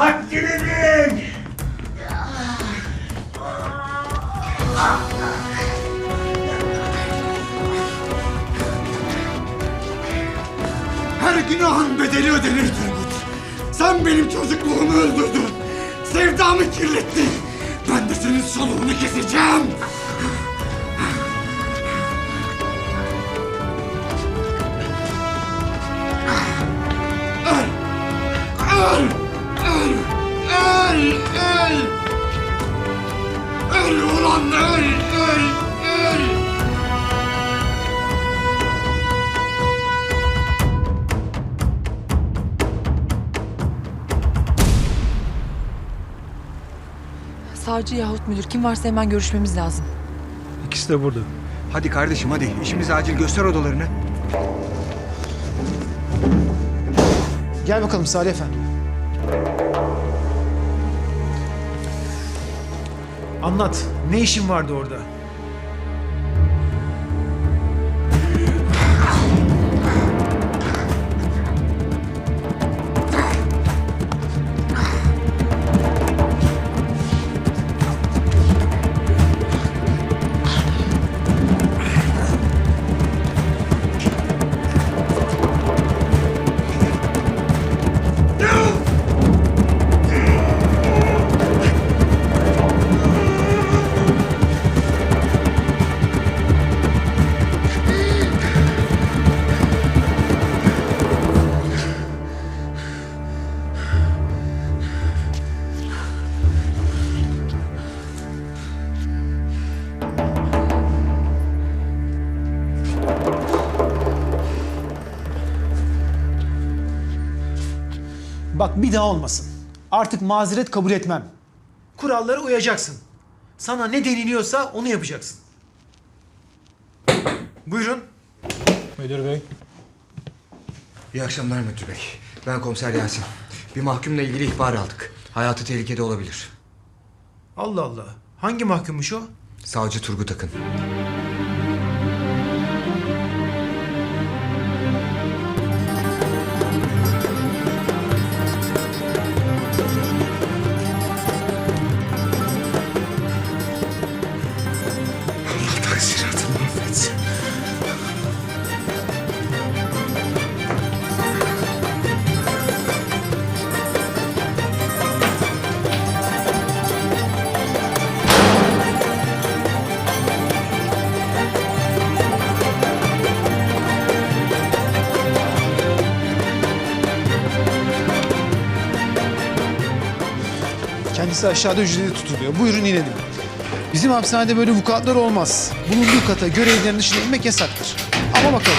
Haddinidir! Her günahın bedeli ödenir Turgut. Sen benim çocukluğumu öldürdün. Sevdamı kirlettin. Ben de senin soluğunu keseceğim. Savcı yahut müdür kim varsa hemen görüşmemiz lazım. İkisi de burada. Hadi kardeşim hadi. İşimiz acil. Göster odalarını. Gel bakalım Salih Efendi. Anlat. Ne işin vardı orada? Bak bir daha olmasın. Artık mazeret kabul etmem. Kurallara uyacaksın. Sana ne deniliyorsa onu yapacaksın. Buyurun. Müdür bey. İyi akşamlar müdür bey. Ben komiser Yasin. Bir mahkumla ilgili ihbar aldık. Hayatı tehlikede olabilir. Allah Allah. Hangi mahkummuş o? Savcı Turgut Akın. Kendisi aşağıda hücrede tutuluyor. Buyurun inelim. Bizim hapishanede böyle vukuatlar olmaz. Bulunduğu kata görevlerin dışına inmek yasaktır. Ama bakalım.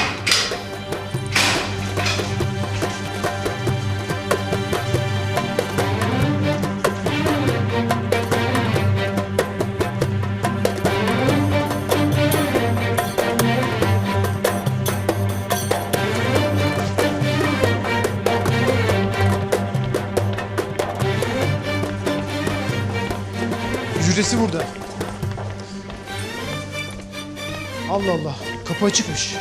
Hücresi burada. Allah Allah. Kapı açıkmış.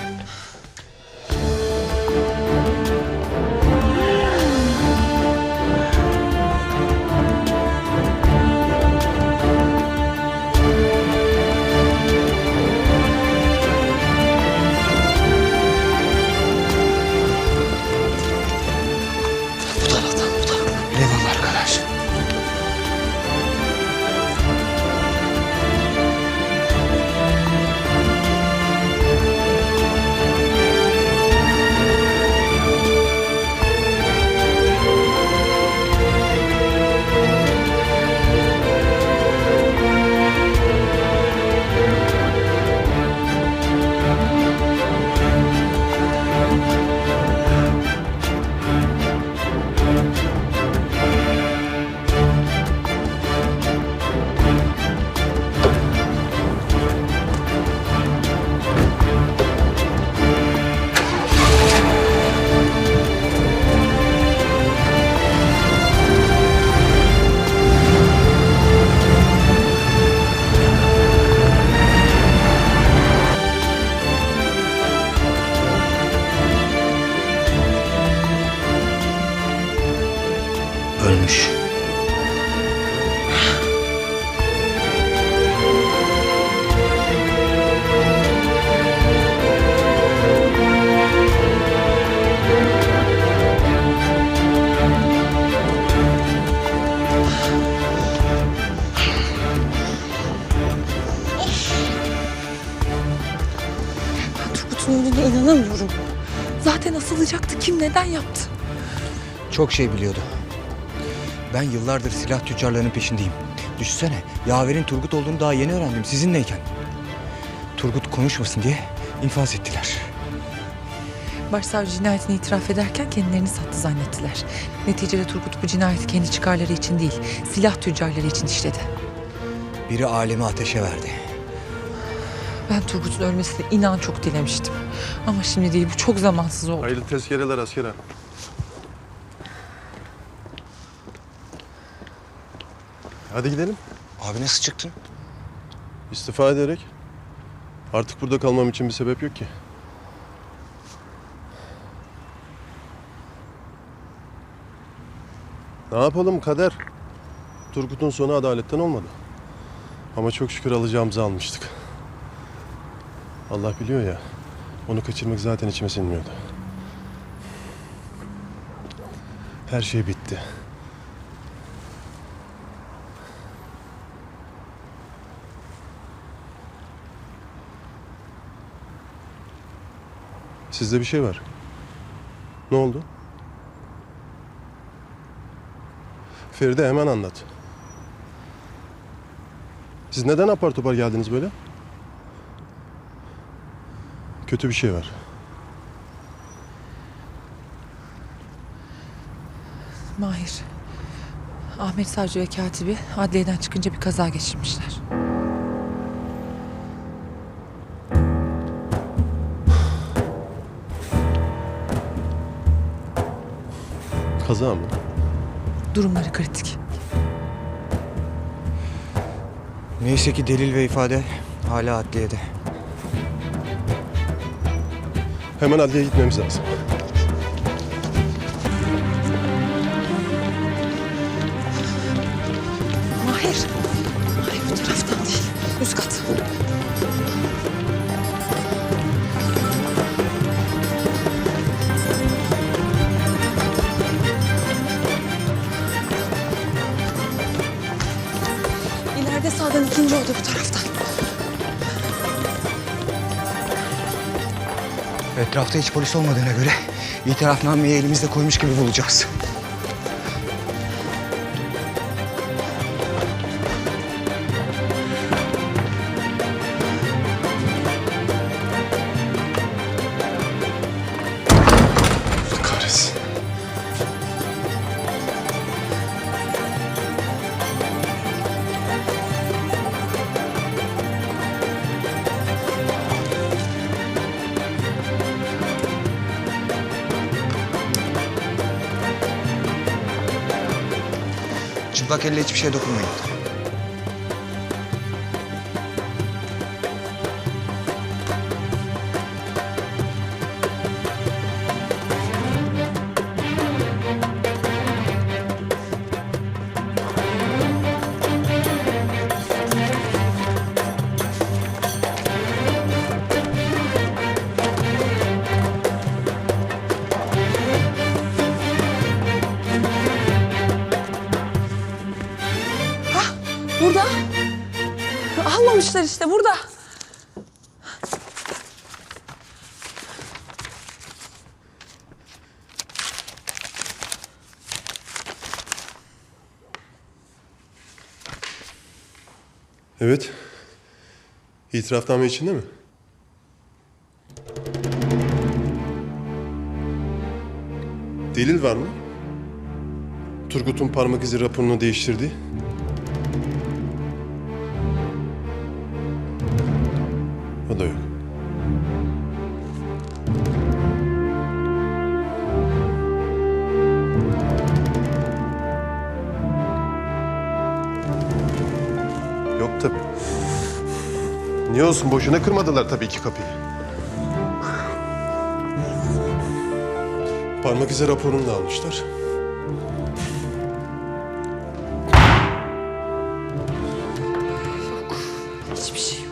Neden yaptı? Çok şey biliyordu. Ben yıllardır silah tüccarlarının peşindeyim. Düşünsene, Yaver'in Turgut olduğunu daha yeni öğrendim sizinleyken. Turgut konuşmasın diye infaz ettiler. Başsavcı cinayetini itiraf ederken kendilerini sattı zannettiler. Neticede Turgut bu cinayeti kendi çıkarları için değil, silah tüccarları için işledi. Biri alemi ateşe verdi. Ben Turgut'un ölmesini inan çok dilemiştim. Ama şimdi değil, bu çok zamansız oldu. Hayırlı tezkereler askere. Hadi gidelim. Abi nasıl çıktın? İstifa ederek. Artık burada kalmam için bir sebep yok ki. Ne yapalım kader? Turgut'un sonu adaletten olmadı. Ama çok şükür alacağımızı almıştık. Allah biliyor ya. Onu kaçırmak zaten içime sinmiyordu. Her şey bitti. Sizde bir şey var. Ne oldu? Feride hemen anlat. Siz neden apar topar geldiniz böyle? Kötü bir şey var. Mahir. Ahmet Savcı ve katibi adliyeden çıkınca bir kaza geçirmişler. Kaza mı? Durumları kritik. Neyse ki delil ve ifade hala adliyede. Hemen adliyeye gitmemiz lazım. Mahir. Mahir bu taraftan değil. Üst kat. İleride sağdan ikinci oda bu taraftan. Etrafta hiç polis olmadığına göre itirafnameyi elimizde koymuş gibi bulacağız. Çıplak elle hiçbir şeye dokunmayın. Almamışlar işte burada. Evet. İtirafname içinde mi? Delil var mı? Turgut'un parmak izi raporunu değiştirdi. O da yok. Yok tabii. Niye olsun? Boşuna kırmadılar tabii ki kapıyı. Parmak izi raporunu da almışlar. Hiçbir şey